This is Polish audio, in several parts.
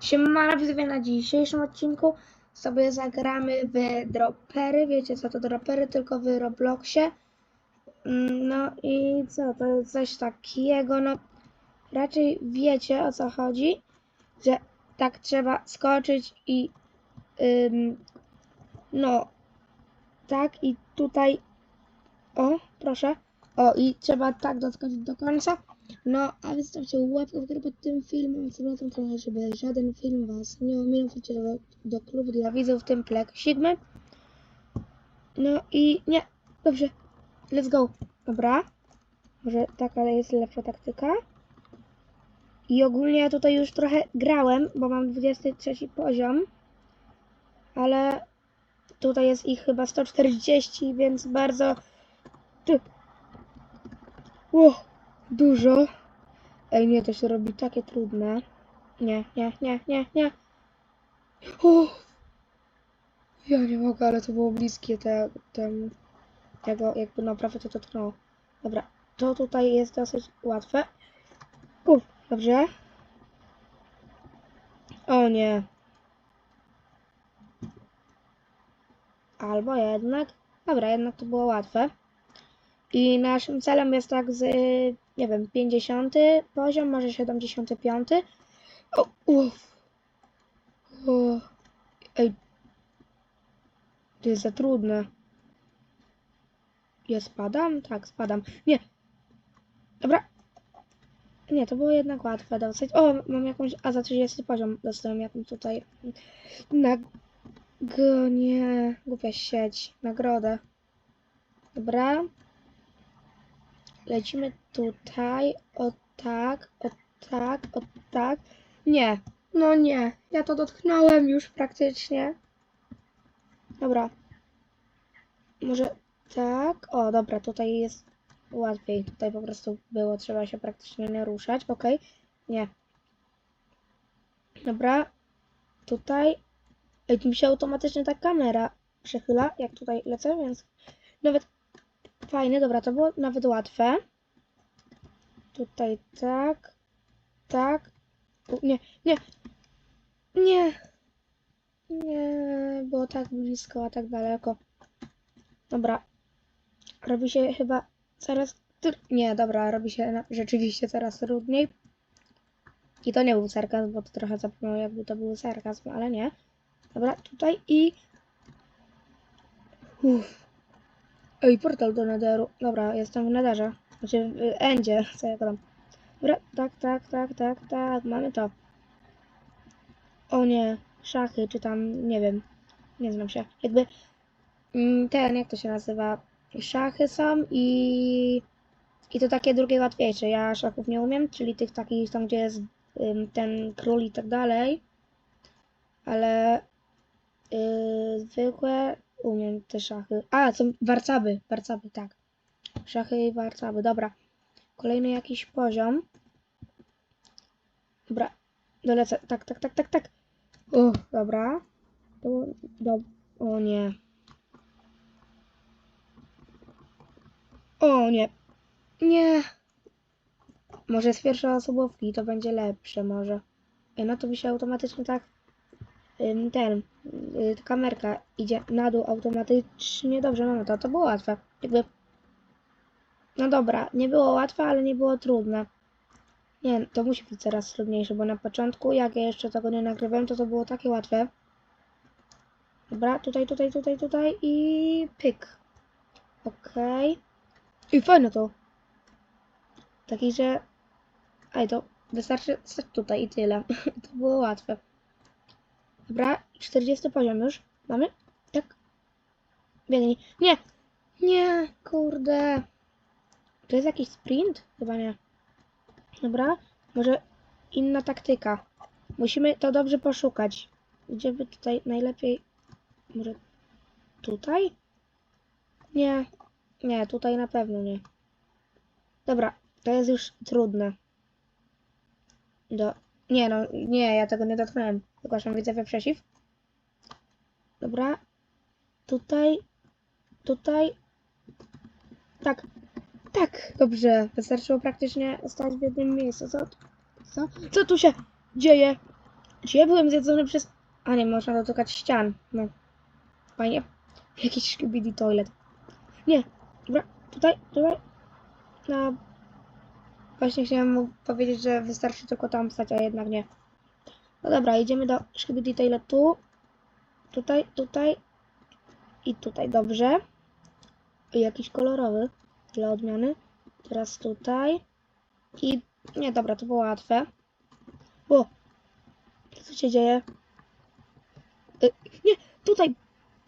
Siemano widzowie, na dzisiejszym odcinku sobie zagramy w dropery. Wiecie co to dropery, tylko w Robloxie. Mm, No i co, to jest coś takiego, no raczej wiecie o co chodzi, że tak trzeba skoczyć i ym, no tak i tutaj o, proszę. O, i trzeba tak doskoczyć do końca. No, a wy zostawcie łapkę w górę pod tym filmem, co trochę, żeby żaden film was nie ominął. Wróćcie do, do klubu dla widzów, w tym Plek Sigmy. No i nie, dobrze, let's go. Dobra, może taka jest lepsza taktyka. I ogólnie ja tutaj już trochę grałem, bo mam 23 poziom, ale tutaj jest ich chyba 140, więc bardzo... Ty... dużo. Ej, nie, to się robi takie trudne. Nie, nie, nie, nie, nie. Uff. Ja nie mogę, ale to było bliskie te, tem, tego, jakby naprawdę to dotknęło. Dobra, to tutaj jest dosyć łatwe. Uff, dobrze. O nie. Albo jednak. Dobra, jednak to było łatwe. I naszym celem jest tak z, nie wiem, 50 poziom, może 75. O, uff. O. Ej. To jest za trudne. Ja spadam? Tak, spadam. Nie. Dobra. Nie, to było jednak łatwe dosyć. O, mam jakąś, a za 30 poziom dostałem jakąś tutaj na Go, nie, głupia sieć, nagrodę. Dobra. Lecimy tutaj, o tak, o tak, o tak. Nie, no nie, ja to dotknąłem już praktycznie. Dobra. Może tak, o dobra, tutaj jest łatwiej. Tutaj po prostu było, trzeba się praktycznie nie ruszać, okej. Nie. Dobra. Tutaj Ej, mi się automatycznie ta kamera przechyla, jak tutaj lecę, więc nawet fajne, dobra, to było nawet łatwe. Tutaj tak, tak, U, nie, nie, nie, nie, było tak blisko, a tak daleko. Dobra, robi się chyba coraz, nie, dobra, robi się rzeczywiście coraz trudniej. I to nie był sarkazm, bo to trochę zapomniał, jakby to był sarkazm, ale nie. Dobra, tutaj i... Uff. Ej, portal do Netheru. Dobra, jestem w Netherze. Znaczy w Endzie, co ja gadam. Dobra, tak, tak, tak, tak, tak, mamy to. O nie, szachy, czy tam, nie wiem, nie znam się. Jakby mm, ten, jak to się nazywa? Szachy są i... I to takie drugie łatwiejsze. Ja szachów nie umiem, czyli tych takich tam, gdzie jest ten król i tak dalej. Ale Yy, zwykłe umiem te szachy. A, są warcaby, warcaby, tak. Szachy i warcaby, dobra. Kolejny jakiś poziom. Dobra, dolecę. Tak, tak, tak, tak, tak. O, dobra. To, do, o nie. O nie. Nie. Może z pierwszej osobówki to będzie lepsze, może. No to mi się automatycznie tak ten, kamerka idzie na dół automatycznie. Dobrze, mamy to. To było łatwe. Jakby. No dobra, nie było łatwe, ale nie było trudne. Nie, to musi być coraz trudniejsze, bo na początku, jak ja jeszcze tego nie nagrywałem, to to było takie łatwe. Dobra, tutaj, tutaj, tutaj, tutaj i pyk. Okej. I fajne to. Taki, że... Ej, to wystarczy stać tutaj i tyle. to było łatwe. Dobra, 40 poziom już. Mamy? Tak. Biegnij. Nie! Nie, kurde. To jest jakiś sprint? Chyba nie. Dobra, może inna taktyka. Musimy to dobrze poszukać. Gdzie by tutaj najlepiej... Może tutaj? Nie. Nie, tutaj na pewno nie. Dobra, to jest już trudne. Do... Nie no, nie, ja tego nie dotknąłem. Zgłaszam widzowie przeciw. Dobra. Tutaj. Tutaj. Tak. Tak, dobrze. Wystarczyło praktycznie stać w jednym miejscu. Co? Co? Co tu się dzieje? Czy ja byłem zjedzony przez... A nie, można dotykać ścian. No. Fajnie. Jakiś skibidi toilet. Nie. Dobra, tutaj, tutaj. No. Właśnie chciałem mu powiedzieć, że wystarczy tylko tam stać, a jednak nie. No dobra, idziemy do skibidi toiletu. Tutaj, tutaj. I tutaj, dobrze. Jakiś kolorowy. Dla odmiany. Teraz tutaj. I... Nie, dobra, to było łatwe. O! Co się dzieje? Y, nie, tutaj!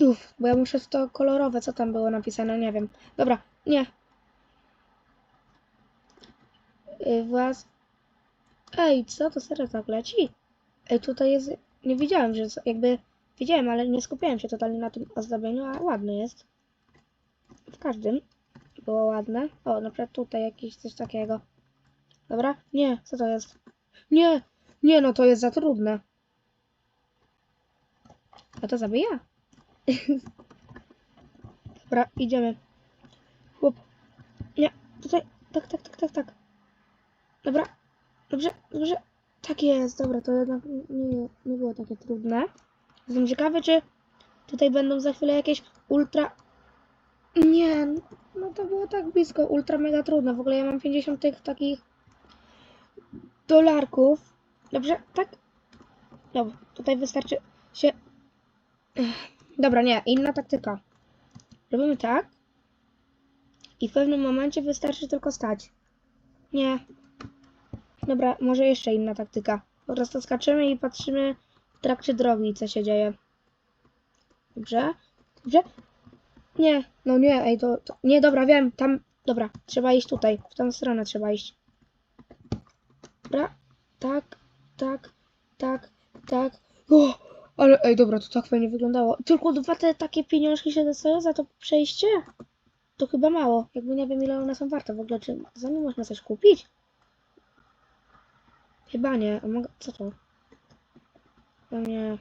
Uf, bo ja muszę w to kolorowe, co tam było napisane, nie wiem. Dobra, nie. Y, włas... Ej, co to serio tak leci? Ej, tutaj jest... Nie widziałem, że... Jakby... Widziałem, ale nie skupiałem się totalnie na tym ozdobieniu, a ładny jest. W każdym było ładne. O, na przykład tutaj jakieś coś takiego. Dobra? Nie, co to jest? Nie! Nie, no to jest za trudne. A to zabija. Dobra, idziemy. Chłop. Nie, tutaj. Tak, tak, tak, tak, tak. Dobra. Dobrze, dobrze. Tak jest, dobra, to jednak nie, nie było takie trudne. Jestem ciekawy, czy tutaj będą za chwilę jakieś ultra... Nie, no to było tak blisko, ultra mega trudne. W ogóle ja mam 50 tych takich dolarków. Dobrze, tak? Dobra, tutaj wystarczy się... Dobra, nie, inna taktyka. Robimy tak. I w pewnym momencie wystarczy tylko stać. Nie. Dobra, może jeszcze inna taktyka. Po prostu skaczymy i patrzymy w trakcie drogi, co się dzieje. Dobrze? Dobrze? Nie, no nie, ej, to, to... Nie, dobra, wiem, tam... Dobra, trzeba iść tutaj. W tą stronę trzeba iść. Dobra, tak, tak, tak, tak. O, ale ej, dobra, to tak fajnie wyglądało. Tylko dwa te takie pieniążki się dostają za to przejście? To chyba mało. Jakby nie wiem, ile one są warte. W ogóle, czy za nie można coś kupić? Chyba nie. Mogę... Co to? To nie.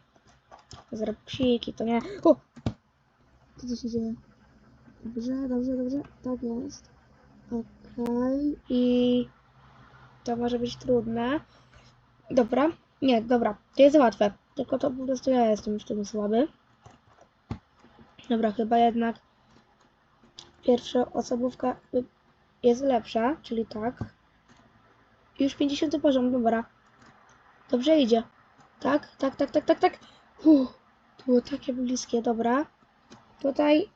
Zrób psiki, to nie. O! Co tu się dzieje? Dobrze, dobrze, dobrze. Tak jest. Okej. I... To może być trudne. Dobra. Nie, dobra. To jest łatwe. Tylko to po prostu ja jestem w tym słaby. Dobra, chyba jednak pierwsza osobówka jest lepsza, czyli tak. Już 50 poziom, dobra. Dobrze idzie. Tak, tak, tak, tak, tak, tak. Uff, to było takie bliskie, dobra. Tutaj,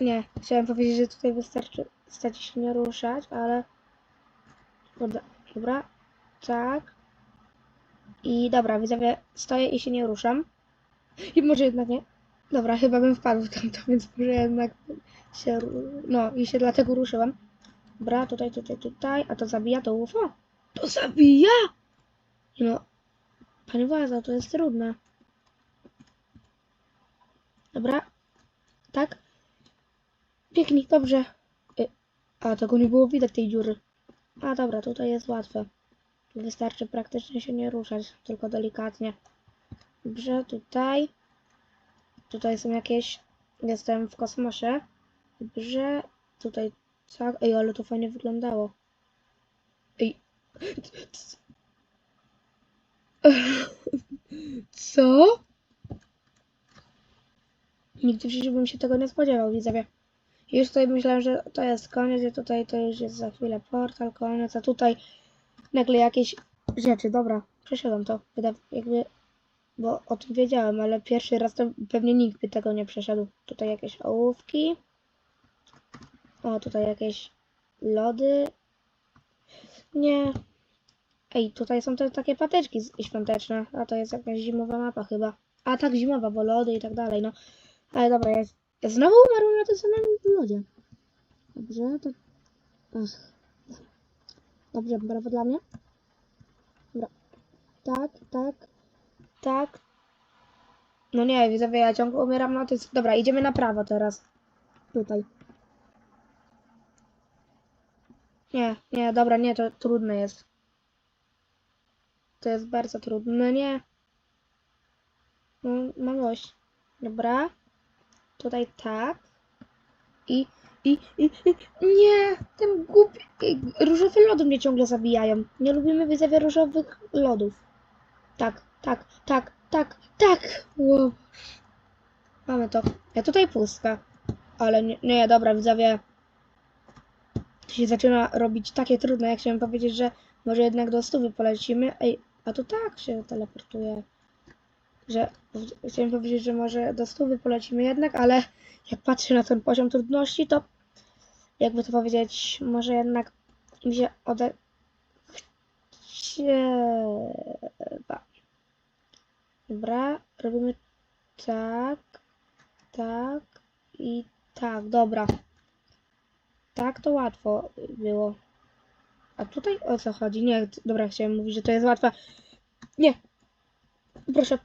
nie, chciałem powiedzieć, że tutaj wystarczy stać się nie ruszać, ale... Dobra, tak. I dobra, widzowie, stoję i się nie ruszam. I może jednak nie. Dobra, chyba bym wpadł w tamto, więc może jednak się. No i się dlatego ruszyłam. Dobra, tutaj, tutaj, tutaj. A to zabija to UFO? To zabija! No. Panie władza, to jest trudne. Dobra. Tak. Pięknie, dobrze. Y, A, tego nie było widać, tej dziury. A, dobra, tutaj jest łatwe. Wystarczy praktycznie się nie ruszać, tylko delikatnie. Dobrze, tutaj. Tutaj są jakieś... Jestem w kosmosie. Dobrze, tutaj... Tak, ej, ale to fajnie wyglądało. Ej. Co? Nigdy w życiu bym się tego nie spodziewał, widzowie. Już tutaj myślałem, że to jest koniec, i tutaj to już jest za chwilę portal, koniec, a tutaj nagle jakieś rzeczy. Dobra, przeszedłem to. Jakby, bo o tym wiedziałem, ale pierwszy raz to pewnie nikt by tego nie przeszedł. Tutaj jakieś ołówki. O, tutaj jakieś lody. Nie. Ej, tutaj są te takie pateczki świąteczne, a to jest jakaś zimowa mapa chyba. A tak, zimowa, bo lody i tak dalej, no. Ale dobra, ja, ja znowu umarłem na tym samym lodzie. Dobrze, to... Ach. Dobrze, brawo dla mnie. Dobra. Tak, tak, tak. No nie, widzowie, ja ciągle umieram na tym. Dobra, idziemy na prawo teraz. Tutaj. Nie, nie, dobra, nie, to trudne jest. To jest bardzo trudne, nie. No, mam dość. Dobra. Tutaj tak. I, i, i, i nie, ten głupi, różowe lody mnie ciągle zabijają. Nie lubimy widzowie różowych lodów. Tak, Tak, tak, tak, tak! Wow. Mamy to. Ja tutaj pustka. Ale nie, nie, dobra, widzowie. To się zaczyna robić takie trudne, jak chciałem powiedzieć, że może jednak do stówy polecimy. Ej, a to tak się teleportuje. Że chciałem powiedzieć, że może do stówy polecimy jednak, ale jak patrzę na ten poziom trudności, to jakby to powiedzieć, może jednak mi się ode... Chcieba. Dobra, robimy tak, tak i tak, dobra. Tak to łatwo było. A tutaj o co chodzi? Nie, dobra, chciałem mówić, że to jest łatwe. Nie! Proszę.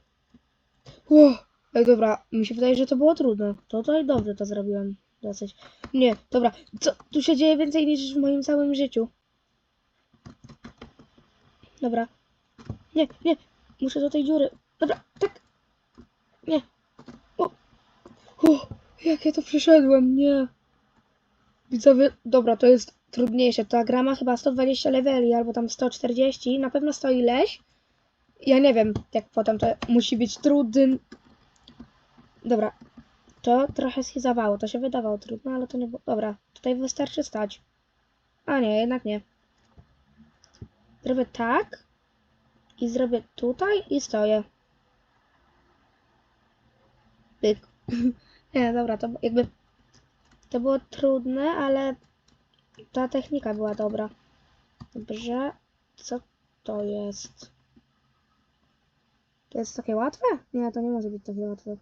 Ło, Ej, dobra, mi się wydaje, że to było trudne. To tutaj dobrze to zrobiłem. Dosyć. Nie, dobra. Co tu się dzieje więcej niż w moim całym życiu? Dobra. Nie, nie. Muszę do tej dziury. Dobra, tak. Nie. O. o jak ja to przeszedłem, nie. Widzowie, dobra, to jest trudniejsze. Ta gra ma chyba 120 leveli, albo tam 140. Na pewno stoi ileś. Ja nie wiem, jak potem to musi być trudny. Dobra, to trochę schizowało. To się wydawało trudne, ale to nie było. Dobra, tutaj wystarczy stać. A nie, jednak nie. Zrobię tak. I zrobię tutaj i stoję. Pyk. nie, dobra, to jakby. To było trudne, ale ta technika była dobra. Dobrze. Co to jest? To jest takie łatwe? Nie, to nie może być takie łatwe.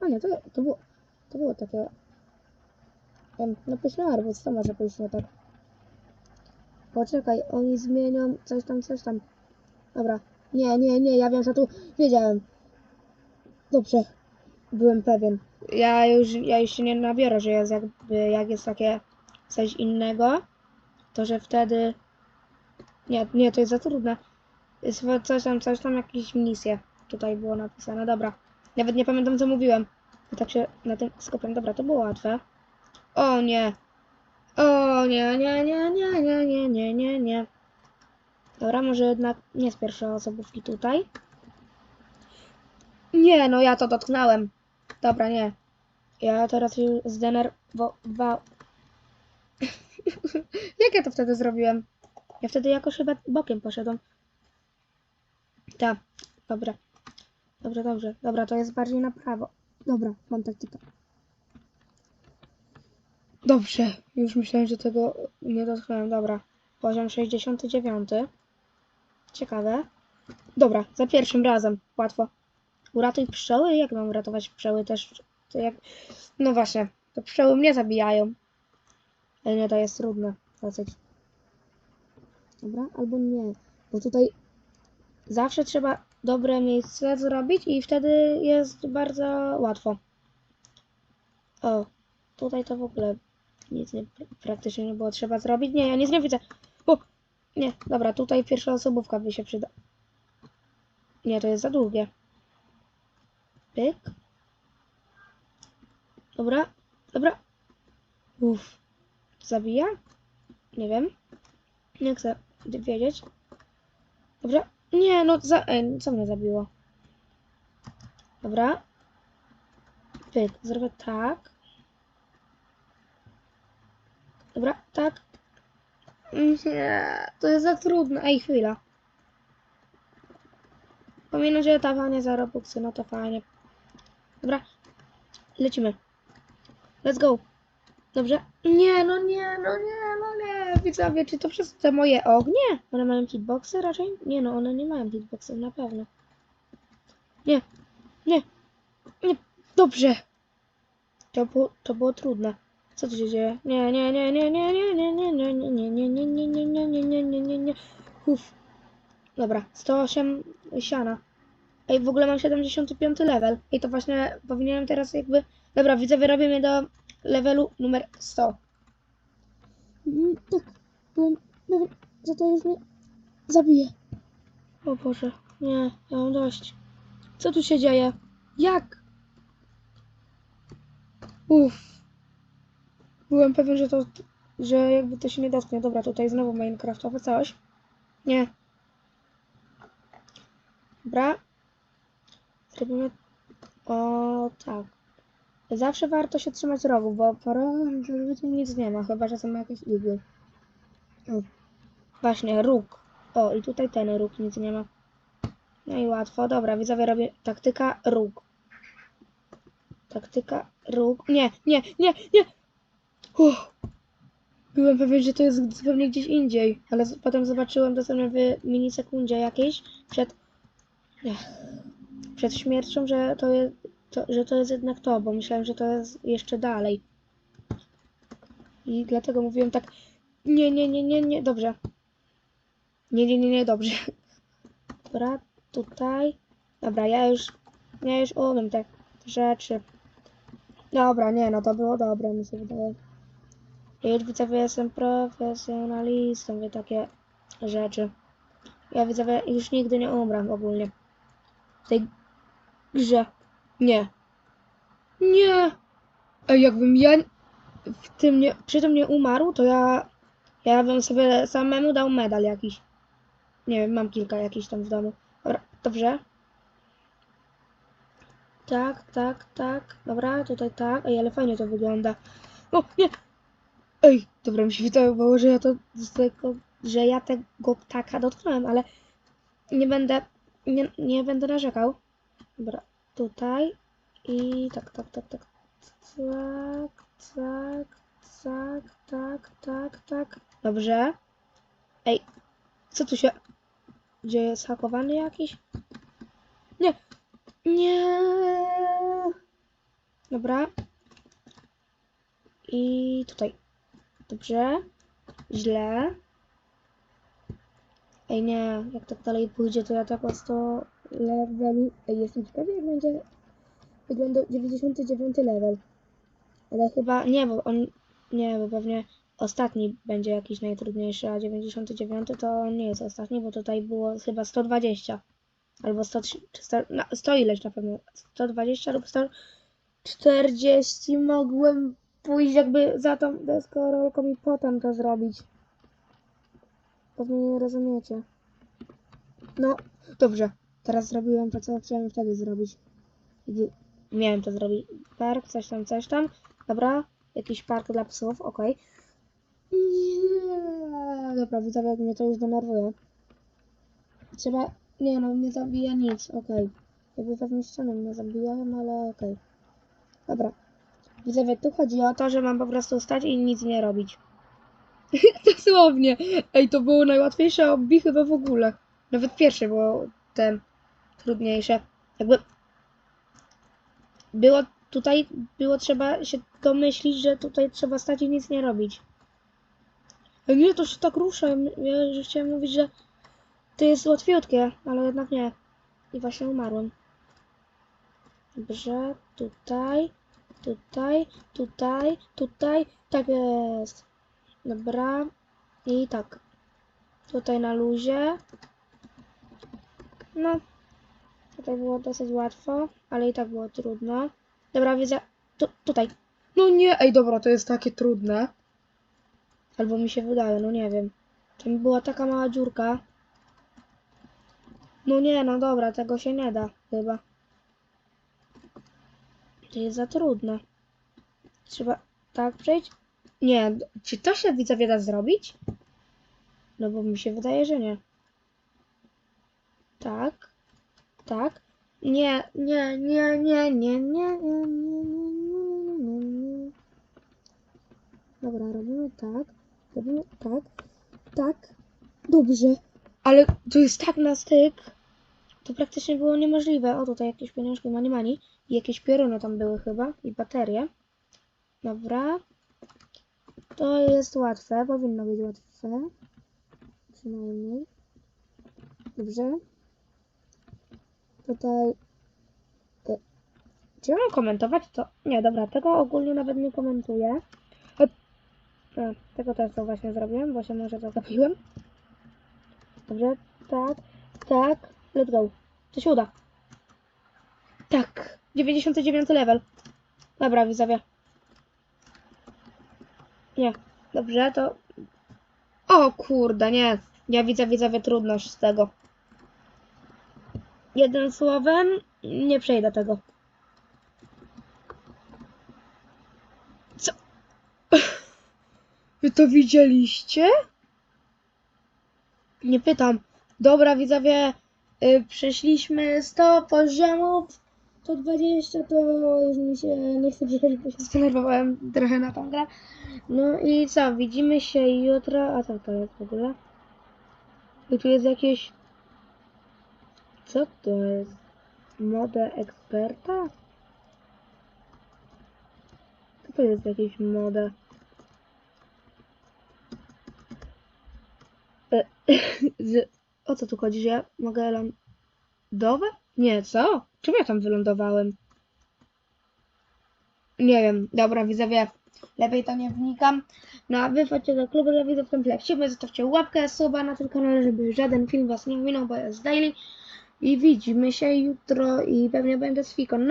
A nie, to, to było. To było takie. No pyszny arbuz, to może pójść nie tak. Poczekaj, oni zmienią coś tam, coś tam. Dobra. Nie, nie, nie, ja wiem, że tu wiedziałem. Dobrze. Byłem pewien. Ja już, ja już się nie nabiorę, że jest jakby, jak jest takie coś innego, to że wtedy... Nie, nie, to jest za trudne. Jest coś tam, coś tam, jakieś misje. Tutaj było napisane, dobra. Nawet nie pamiętam, co mówiłem. I tak się na tym skupiam. Dobra, to było łatwe. O nie. O nie, nie, nie, nie, nie, nie, nie, nie, nie. Dobra, może jednak nie z pierwszej osobówki tutaj. Nie, no ja to dotknąłem. Dobra, nie. Ja teraz się zdenerwowałem. Jak ja to wtedy zrobiłem? Ja wtedy jakoś chyba bokiem poszedłem. Tak, dobra. Dobrze, dobrze. Dobra, to jest bardziej na prawo. Dobra, mam taktykę. Dobrze, już myślałem, że tego nie dotknąłem. Dobra, poziom 69. Ciekawe. Dobra, za pierwszym razem. Łatwo. Uratuj pszczoły? Jak mam uratować pszczoły też? To jak... No właśnie, to pszczoły mnie zabijają. Ale nie, to jest trudne. Dosyć. Dobra, albo nie. Bo tutaj zawsze trzeba dobre miejsce zrobić i wtedy jest bardzo łatwo. O, tutaj to w ogóle nic nie, praktycznie nie było trzeba zrobić. Nie, ja nic nie widzę. O, nie, dobra, tutaj pierwsza osobówka by się przyda. Nie, to jest za długie. Pyk. Dobra, dobra. Uff. Zabija? Nie wiem. Nie chcę wiedzieć. Dobra. Nie, no za... Ej, co mnie zabiło? Dobra. Pyk, zrobię tak. Dobra, tak. Nie, to jest za trudne. Ej, chwila. Pominąć etapowanie za Robuxy, no to fajnie. Dobra, lecimy. Let's go. Dobrze? Nie, no nie, no nie, no nie. Widzowie, czy to przez te moje ognie? One mają hitboxy raczej? Nie no, one nie mają hitboxy, na pewno. Nie, nie, nie. Dobrze. To było, to było trudne. Co tu się dzieje? Nie, nie, nie, nie, nie, nie, nie, nie, nie, nie, nie, nie, nie, nie, nie, nie, nie, nie, nie, nie. Uff. Dobra, 108 siana. Ej, w ogóle mam 75 level. I to właśnie powinienem teraz jakby... Dobra, widzowie, robimy do levelu numer 100. Mm, Tak, byłem pewien, że to już mnie zabije. O Boże, nie, ja mam dość. Co tu się dzieje? Jak? Uff. Byłem pewien, że to, że jakby to się nie dotknie. Dobra, tutaj znowu Minecraftowe coś. Nie. Dobra. Robimy... O, tak. Zawsze warto się trzymać rogów, bo po rogach zazwyczaj nic nie ma, chyba że są jakieś igły. Właśnie, róg. O, i tutaj ten róg, nic nie ma. No i łatwo. Dobra, widzowie, robię taktyka róg. Taktyka róg. Nie, nie, nie, nie! Uff. Byłem pewien, że to jest zupełnie gdzieś indziej, ale potem zobaczyłem dosłownie w minisekundzie jakiejś przed... Ech, przed śmiercią, że to, to, że to jest jednak to, bo myślałem, że to jest jeszcze dalej. I dlatego mówiłem tak, nie, nie, nie, nie, nie, dobrze. Nie, nie, nie, nie, dobrze. Dobra, tutaj. Dobra, ja już, ja już umiem te rzeczy. Dobra, nie, no to było dobre, mi się wydaje. Ja już widzowie jestem profesjonalistą, wie takie rzeczy. Ja widzowie już nigdy nie umrę ogólnie. W tej grze. Nie. Nie. Jakbym ja w tym nie, przy tym nie umarł, to ja, ja bym sobie samemu dał medal jakiś. Nie wiem, mam kilka jakichś tam w domu. Dobra, dobrze. Tak, tak, tak. Dobra, tutaj tak. Ej, ale fajnie to wygląda. O, nie! Ej, dobra, mi się wydawało, że ja to że ja tego ptaka dotknąłem, ale nie będę, nie, nie będę narzekał. Dobra, tutaj. I tak, tak, tak, tak. Tak, tak, tak, tak, tak, tak. Dobrze. Ej, co tu się dzieje? Jest hakowany jakiś? Nie. Nie. Dobra. I tutaj. Dobrze. Źle. Ej, nie. Jak tak dalej pójdzie, to ja tak po to levelu. Jestem ciekawy, jak będzie wyglądał 99 level. Ale chyba nie, bo on. Nie, bo pewnie ostatni będzie jakiś najtrudniejszy, a 99 to nie jest ostatni, bo tutaj było chyba 120. Albo 100, czy 100, no, 100 ileś na pewno. 120 lub 140 mogłem pójść jakby za tą deskorolką i potem to zrobić. Pewnie nie rozumiecie. No, dobrze. Teraz zrobiłem to, co chciałem wtedy zrobić. Miałem to zrobić. Park, coś tam, coś tam. Dobra, jakiś park dla psów, okej. Nie, dobra, widzowie, jak mnie to już denerwuje. Trzeba, nie no, nie zabija nic, okej. Jakby pewnie ścianą mnie zabijają, ale okej. Dobra. Widzowie, tu chodzi o to, że mam po prostu stać i nic nie robić. Dosłownie. Ej, to było najłatwiejsze obbi chyba w ogóle. Nawet pierwsze było ten trudniejsze. Jakby było tutaj, było trzeba się domyślić, że tutaj trzeba stać i nic nie robić. Ej, nie, to się tak rusza. Ja że chciałem mówić, że to jest łatwiutkie, ale jednak nie. I właśnie umarłem. Dobrze, tutaj, tutaj, tutaj, tutaj. Tak jest. Dobra. I tak. Tutaj na luzie. No. Tutaj było dosyć łatwo, ale i tak było trudno. Dobra, widzę. Tu, tutaj. No nie, ej, dobra, to jest takie trudne. Albo mi się wydaje, no nie wiem. Tam była taka mała dziurka. No nie, no dobra, tego się nie da, chyba. To jest za trudne. Trzeba tak przejść? Nie, czy to się widzowie da zrobić? No bo mi się wydaje, że nie. Tak. Tak. Nie, nie, nie, nie, nie, nie, nie, nie, nie, nie, nie, nie. Dobra, robimy tak. Robimy tak. Tak. Dobrze. Ale to jest tak na styk. To praktycznie było niemożliwe. O, tutaj jakieś pieniążki, mani mani. I jakieś pioruny tam były chyba. I baterie. Dobra. To jest łatwe. Powinno być łatwe. Przynajmniej. Dobrze. Tutaj... e, Czy ja mam komentować to? Nie, dobra, tego ogólnie nawet nie komentuję. A, a, tego też to właśnie zrobiłem, bo się może zagapiłem. Dobrze, tak, tak, let's go. To się uda. Tak, 99 level. Dobra, widzowie. Nie, dobrze, to... O kurde, nie. Ja widzę, widzowie, trudność z tego. Jednym słowem, nie przejdę tego. Co? Wy to widzieliście? Nie pytam. Dobra, widzowie, y, przeszliśmy 100 poziomów, to 20 to już mi się nie chce przychodzić, bo się zdenerwowałem trochę na tą grę. No i co, widzimy się jutro, a co to jest w ogóle? I tu jest jakieś... Co to jest? Modę eksperta? Co to jest jakieś moda? E, o co tu chodzi, że ja mogę lądować? Nie, co? Czym ja tam wylądowałem? Nie wiem, dobra widzowie, lepiej to nie wnikam. No a wy wchodźcie do klubu dla widzów temple. Chciałbym zostawcie łapkę, suba na tym kanale, żeby żaden film was nie minął, bo jest daily. I widzimy się jutro i pewnie będę z Fikon.